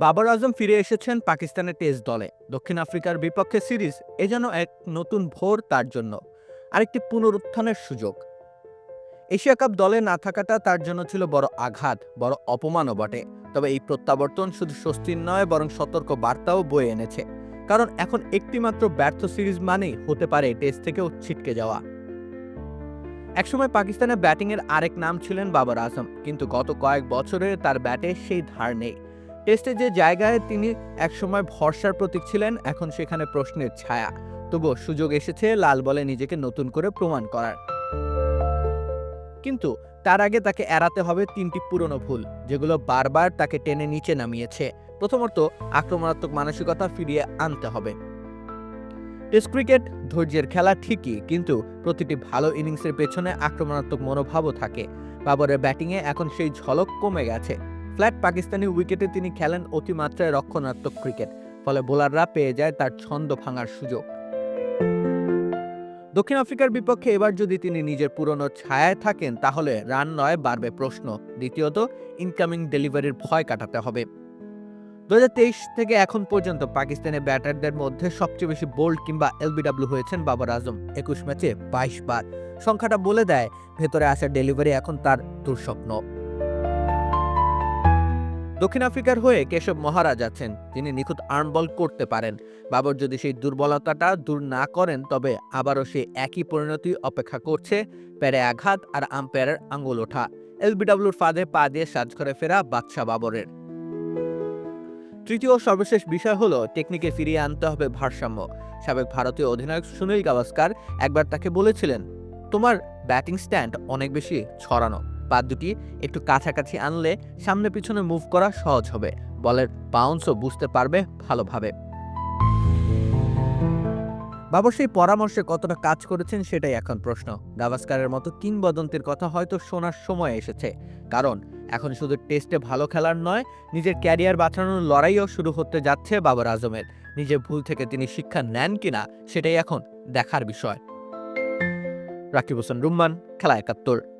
বাবর আজম ফিরে এসেছেন পাকিস্তানের টেস্ট দলে। দক্ষিণ আফ্রিকার বিপক্ষে সিরিজ এ যেন এক নতুন ভোর তার জন্য। আরেকটি পুনরুত্থানের সুযোগ। এশিয়া কাপ দলে না থাকাটা তার জন্য ছিল বড় আঘাত, বড় অপমানও বটে। তবে এই প্রত্যাবর্তন শুধু স্বস্তির নয়, বরং সতর্ক বার্তাও বয়ে এনেছে। কারণ এখন একটিমাত্র ব্যর্থ সিরিজ মানেই হতে পারে টেস্ট থেকেও ছিটকে যাওয়া। একসময় পাকিস্তানের ব্যাটিংয়ের আরেক নাম ছিলেন বাবর আজম, কিন্তু গত কয়েক বছরে তার ব্যাটে সেই ধার নেই। টেস্টে যে জায়গায় তিনি একসময় ভরসার প্রতীক ছিলেন, এখন সেখানে প্রশ্নের ছায়া। তবুও সুযোগ এসেছে, লাল বলে নিজেকে নতুন করে প্রমাণ করার। কিন্তু তার আগে তাকে এড়াতে হবে তিনটি পুরনো ভুল, যেগুলো বারবার তাকে টেনে নিচে নামিয়েছে। প্রথমত, আক্রমণাত্মক মানসিকতা ফিরিয়ে আনতে হবে। টেস্ট ক্রিকেট ধৈর্যের খেলা ঠিকই, কিন্তু প্রতিটি ভালো ইনিংসের পেছনে আক্রমণাত্মক মনোভাবও থাকে। বাবরের ব্যাটিংয়ে এখন সেই ঝলক কমে গেছে। ফ্ল্যাট পাকিস্তানি উইকেটে তিনি খেলেন অতিমাত্রায় রক্ষণাত্মক ক্রিকেট, ফলে বোলাররা পেয়ে যায় তার ছন্দ ভাঙার সুযোগ। দক্ষিণ আফ্রিকার বিপক্ষে এবার যদি তিনি নিজের পুরনো ছায়ায় থাকেন, তাহলে রান নয় বাড়বে প্রশ্ন। দ্বিতীয়ত ইনকামিং ডেলিভারির ভয় কাটাতে হবে। দু হাজার তেইশ থেকে এখন পর্যন্ত পাকিস্তানের ব্যাটারদের মধ্যে সবচেয়ে বেশি বোল্ড কিংবা এলবিডব্লিউ হয়েছেন বাবর আজম, একুশ ম্যাচে বাইশ বার। সংখ্যাটা বলে দেয়, ভেতরে আসা ডেলিভারি এখন তার দুঃস্বপ্ন। দক্ষিণ আফ্রিকার হয়ে কেশব মহারাজ আছেন। তিনি নিখুঁত আর্ম বল করতে পারেন। বাবর যদি সেই দুর্বলতাটা দূর না করেন, তবে আবারও সেই একই পরিণতি অপেক্ষা করছে প্যারে আঘাত আর আম্পায়ারের আঙ্গুল ওঠা। এলবিডব্লিউর ফাঁদে পা দিয়ে সাজ করে ফেরা বাদশা বাবরের। তৃতীয় সর্বশেষ বিষয় হলো, টেকনিকে ফিরিয়ে আনতে হবে ভারসাম্য। সাবেক ভারতীয় অধিনায়ক সুনীল গাভাস্কার একবার তাকে বলেছিলেন, তোমার ব্যাটিং স্ট্যান্ড অনেক বেশি ছড়ানো। পা দুটি একটু কাছাকাছি আনলে সামনে পিছনে মুভ করা সহজ হবে। বলের বাউন্সও বুঝতে পারবে ভালোভাবে। বাবর সেই পরামর্শে কতটা কাজ করেছেন সেটাই এখন প্রশ্ন। গাভাস্কারের মতো কিংবদন্তির কথা হয়তো শোনার সময় এসেছে। কারণ, এখন শুধু টেস্টে ভালো খেলার নয়, নিজের ক্যারিয়ার বাঁচানোর লড়াইও শুরু হতে যাচ্ছে বাবর আজমের। নিজের ভুল থেকে তিনি শিক্ষা নেন কিনা সেটাই এখন দেখার বিষয়। রাকিব হোসেন রুম্মান, খেলা একাত্তর।